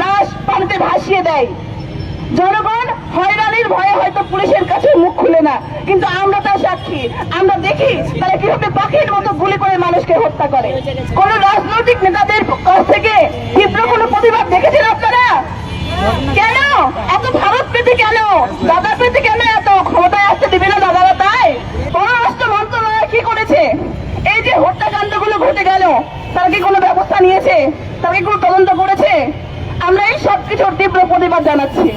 লাশ পানিতে ভাসিয়ে দেয়। জনগণ হয়রানির ভয়ে হয়তো পুলিশের কাছে মুখ খুলে না, কিন্তু আমরা তার সাক্ষী। আমরা দেখি তারা কীভাবে পাখির মতো গুলি করে মানুষকে হত্যা করে। কোন রাজনৈতিক নেতাদের কাছ থেকে তীব্র কোনো প্রতিবাদ দেখেছেন আপনারা? কেন? এত ভারত পেতে কেন? দাদা পেতে কেন এত ক্ষমতায় আসতে দিবে না দাদারা তাই? পররাষ্ট্র মন্ত্রণালয় কি করেছে? এই যে হত্যাকাণ্ডগুলো ঘটে গেল, তারা কি কোনো ব্যবস্থা নিয়েছে? তারা কি কোনো তদন্ত করেছে। আমরা এই সব কিছুর তীব্র প্রতিবাদ জানাচ্ছি।